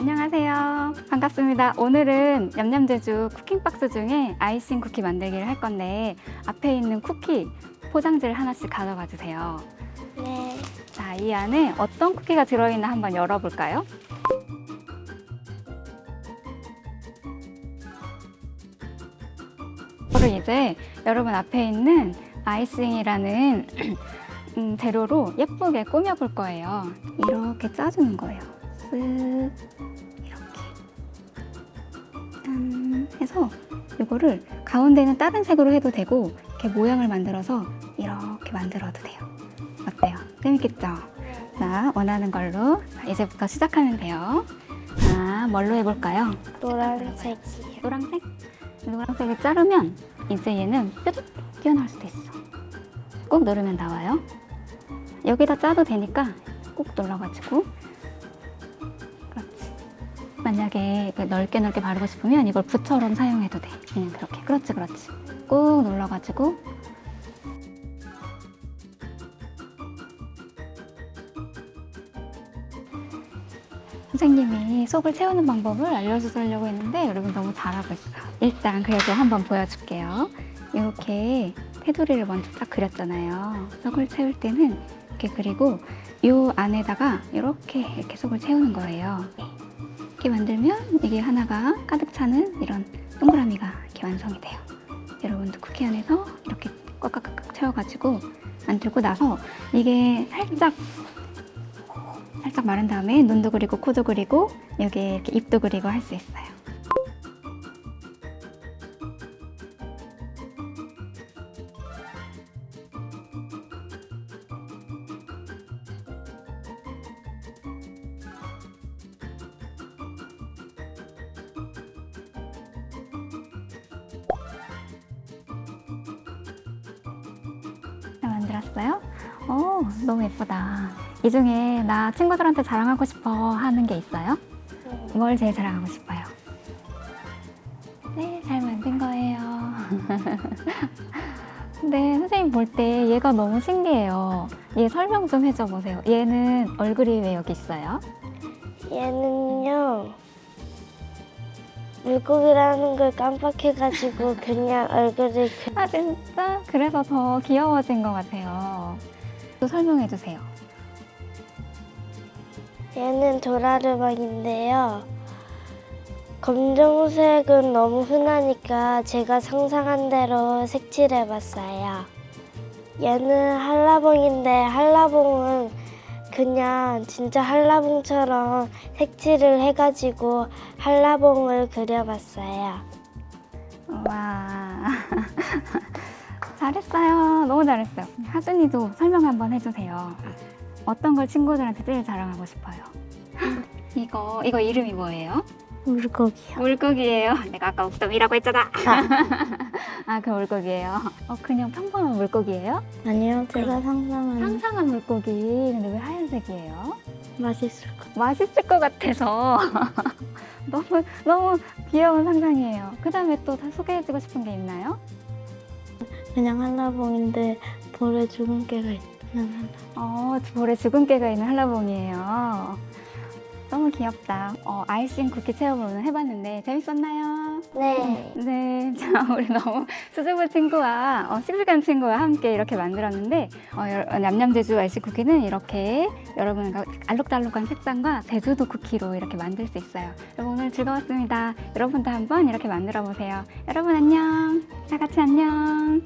안녕하세요. 반갑습니다. 오늘은 냠냠제주 쿠킹박스 중에 아이싱 쿠키 만들기를 할 건데 앞에 있는 쿠키 포장지를 하나씩 가져가 주세요. 네. 자, 이 안에 어떤 쿠키가 들어있나 한번 열어볼까요? 이거를 이제 여러분 앞에 있는 아이싱이라는 음, 재료로 예쁘게 꾸며볼 거예요. 이렇게 짜주는 거예요. 쓱 해서 이거를 가운데는 다른 색으로 해도 되고 이렇게 모양을 만들어서 이렇게 만들어도 돼요. 어때요? 재밌겠죠? 자, 원하는 걸로 자, 이제부터 시작하면 돼요. 자, 뭘로 해볼까요? 노란색이요. 노란색? 노란색을 자르면 이제 얘는 뾰족 튀어나올 수도 있어. 꾹 누르면 나와요. 여기다 짜도 되니까 꾹 눌러가지고. 만약에 그 넓게 넓게 바르고 싶으면 이걸 붓처럼 사용해도 돼. 그냥 그렇게. 그렇지, 그렇지. 꾹 눌러가지고 선생님이 속을 채우는 방법을 알려주려고 했는데 여러분 너무 잘하고 있어. 일단 그래도 한번 보여줄게요. 이렇게 테두리를 먼저 딱 그렸잖아요. 속을 채울 때는 이렇게 그리고 이 안에다가 이렇게 이렇게 속을 채우는 거예요. 이렇게 만들면 이게 하나가 가득 차는 이런 동그라미가 이렇게 완성이 돼요. 여러분도 쿠키 안에서 이렇게 꽉꽉꽉 채워가지고 만들고 나서 이게 살짝 살짝 마른 다음에 눈도 그리고 코도 그리고 여기 이렇게 입도 그리고 할 수 있어요. 들었어요? 오, 너무 예쁘다. 이 중에 나 친구들한테 자랑하고 싶어 하는 게 있어요? 뭘 제일 자랑하고 싶어요? 네, 잘 만든 거예요. 네, 선생님 볼 때 얘가 너무 신기해요. 얘 설명 좀 해줘 보세요. 얘는 얼굴이 왜 여기 있어요? 얘는요. 물고기라는 걸 깜빡해가지고 그냥 얼굴을 그... 아, 진짜? 그래서 더 귀여워진 것 같아요. 또 설명해 주세요. 얘는 도라르방인데요. 검정색은 너무 흔하니까 제가 상상한 대로 색칠해봤어요. 얘는 한라봉인데 한라봉은 그냥 진짜 한라봉처럼 색칠을 해가지고 한라봉을 그려봤어요. 와. 잘했어요. 너무 잘했어요. 하준이도 설명 한번 해주세요. 어떤 걸 친구들한테 제일 자랑하고 싶어요? 이거, 이거 이름이 뭐예요? 물고기요. 물고기예요. 내가 아까 옥돔이라고 했잖아. 아, 그 물고기예요. 어, 그냥 평범한 물고기예요? 아니요, 제가 상상한 상상한 물고기. 근데 왜 하얀색이에요? 맛있을 것 맛있을 것 같아서. 너무, 너무 귀여운 상상이에요. 그 다음에 또 다 소개해주고 싶은 게 있나요? 그냥 한라봉인데 볼에 주근깨가 있는 한라. 어, 볼에 주근깨가 있는 한라봉이에요. 너무 귀엽다. 어, 아이싱 쿠키 체험을 오늘 해봤는데 재밌었나요? 네. 네, 자 우리 너무 수줍은 친구와 어, 씩씩한 친구와 함께 이렇게 만들었는데 어, 여- 냠냠 제주 아이싱 쿠키는 이렇게 여러분과 알록달록한 색상과 제주도 쿠키로 이렇게 만들 수 있어요. 여러분 오늘 즐거웠습니다. 여러분도 한번 이렇게 만들어 보세요. 여러분 안녕. 다 같이 안녕.